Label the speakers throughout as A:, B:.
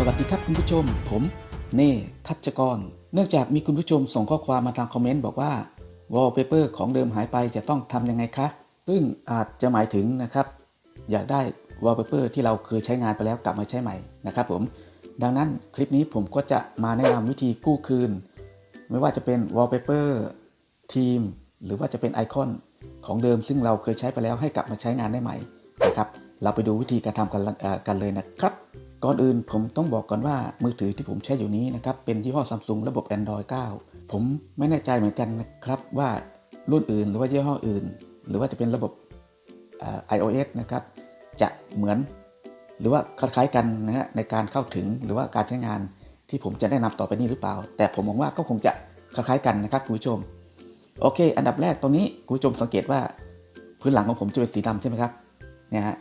A: สวัสดีครับคุณผู้ชม ผมเน่ทัชกร เนื่องจากมีคุณผู้ชมส่งข้อความมาทางคอมเมนต์บอกว่าวอลเปเปอร์ของเดิมหายไปจะต้องทำยังไงคะ ซึ่งอาจจะหมายถึงนะครับ อยากได้วอลเปเปอร์ที่เราเคยใช้งานไปแล้วกลับมาใช้ใหม่นะครับผม ดังนั้นคลิปนี้ผมก็จะมาแนะนำวิธีกู้คืน ไม่ว่าจะเป็นวอลเปเปอร์ทีม หรือว่าจะเป็นไอคอนของเดิม ซึ่งเราเคยใช้ไปแล้วให้กลับมาใช้งานได้ใหม่นะครับ เราไปดูวิธีการทำกันกันเลยนะครับ ก่อนอื่นผมต้องบอกก่อนว่ามือถือที่ผมใช้อยู่นี้นะครับเป็นยี่ห้อซัมซุงระบบ Android 9 ผมไม่แน่ใจเหมือนกันนะครับว่ารุ่นอื่นหรือว่ายี่ห้ออื่น หรือว่าจะเป็นระบบเอ่อ iOS นะครับจะเหมือน หรือว่าคล้ายๆกันนะฮะในการเข้าถึงหรือว่าการใช้งานที่ผมจะแนะนำต่อไปนี้หรือเปล่า แต่ผมมองว่าก็คงจะคล้ายๆกันนะครับคุณผู้ชม โอเค อันดับแรกตรงนี้คุณผู้ชมสังเกตว่าพื้นหลังของผมจะเป็นสีดำใช่ไหมครับเนี่ยฮะ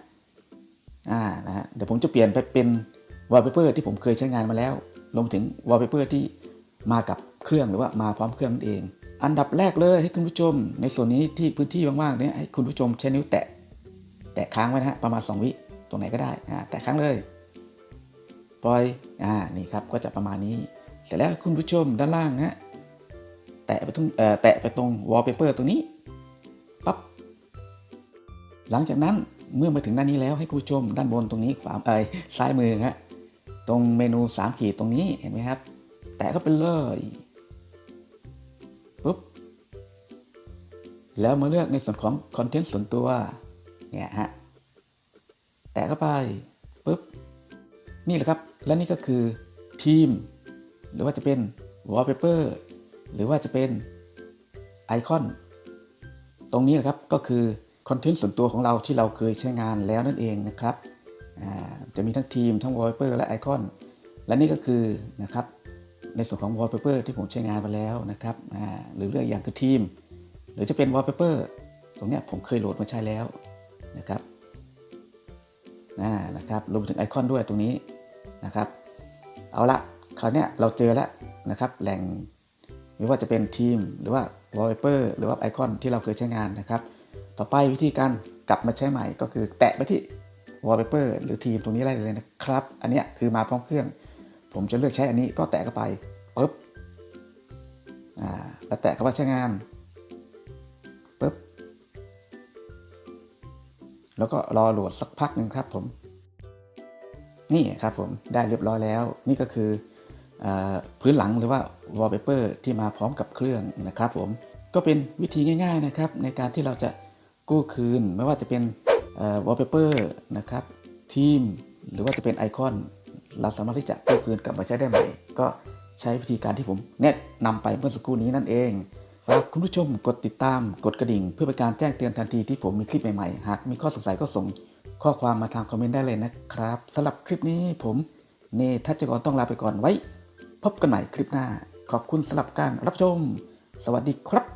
A: อ่านะฮะเดี๋ยวผมจะเปลี่ยนไปเป็นวอลเปเปอร์ที่ผมเคยใช้งานมาแล้วรวมถึงวอลเปเปอร์ที่มากับเครื่องหรือว่ามาพร้อมเครื่องนั่นเอง อันดับแรกเลยให้คุณผู้ชม ในส่วนนี้ที่พื้นที่ว่างๆเนี้ยให้คุณผู้ชมใช้นิ้วแตะ แตะค้างไว้นะฮะประมาณ 2 วิตรงไหนก็ได้อ่าแตะค้างเลยปล่อยอ่านี่ครับก็จะประมาณนี้เสร็จแล้วคุณผู้ชมด้านล่างนะฮะแตะไปตรงเอ่อแตะไปตรงวอลเปเปอร์ตรงนี้ปั๊บหลังจากนั้น เมื่อมาถึงหน้านนี้แล้วให้คุณผู้ชมด้านบนตรงนี้ขวาเอ้ยซ้ายมือฮะตรงเมนู3ขีดตรงนี้เห็นไหมครับ แตะเข้าไปเลยปุ๊บแล้วมาเลือกในส่วนของคอนเทนต์ส่วนตัวเนี่ยฮะแตะเข้าไปปุ๊บนี่แหละครับ และนี่ก็คือทีม หรือว่าจะเป็น wallpaper หรือว่าจะเป็นไอคอน ตรงนี้นะครับก็คือ คอนเทนต์ส่วนตัวของเราที่เราเคยใช้งานแล้วนั่นเองนะครับจะมีทั้งทีมทั้ง wallpaper และไอคอนและนี่ก็คือนะครับในส่วนของ wallpaper ที่ผมใช้งานไปแล้วนะครับหรือเรื่องอย่างคือทีม หรือจะเป็น wallpaper ตรงนี้ผมเคยโหลดมาใช้แล้วนะครับอ่านะครับรวมถึงไอคอนด้วยตรงนี้นะครับเอาละคราวนี้เราเจอแล้วนะครับแหล่งไม่ว่าจะเป็นทีมหรือว่า wallpaper หรือว่าไอคอนที่เราเคยใช้งานนะครับ ต่อไปวิธีการกลับมาใช้ใหม่ก็คือแตะไปที่ wallpaper หรือทีมตรงนี้ได้เลยนะครับ อันนี้คือมาพร้อมเครื่อง ผมจะเลือกใช้อันนี้ก็แตะเข้าไปปุ๊บอ่าแล้วแตะเข้ามาใช้งานปุ๊บแล้วก็รอโหลดสักพักหนึ่งครับผม นี่ครับผมได้เรียบร้อยแล้ว นี่ก็คือออพื้นหลังหรือว่า wallpaper ที่มาพร้อมกับเครื่องนะครับผมก็เป็นวิธีง่าย ๆนะครับ ในการที่เราจะ กู้คืน ไม่ว่าจะเป็นเอ่อ wallpaper นะครับทีมหรือว่าจะเป็นไอคอน เราสามารถที่จะกู้คืนกลับมาใช้ได้ใหม่ ก็ใช้วิธีการที่ผมแนะนำไปเมื่อสักครู่นี้นั่นเองฝากคุณผู้ชมกดติดตามกดกระดิ่ง เพื่อเป็นการแจ้งเตือนทันทีที่ผมมีคลิปใหม่ๆ หากมีข้อสงสัยก็ส่งข้อความมาทางคอมเมนต์ได้เลยนะครับสำหรับคลิปนี้ผมเนทัชกรต้องลาไปก่อนไว้ พบกันใหม่คลิปหน้า ขอบคุณสำหรับการรับชม สวัสดีครับ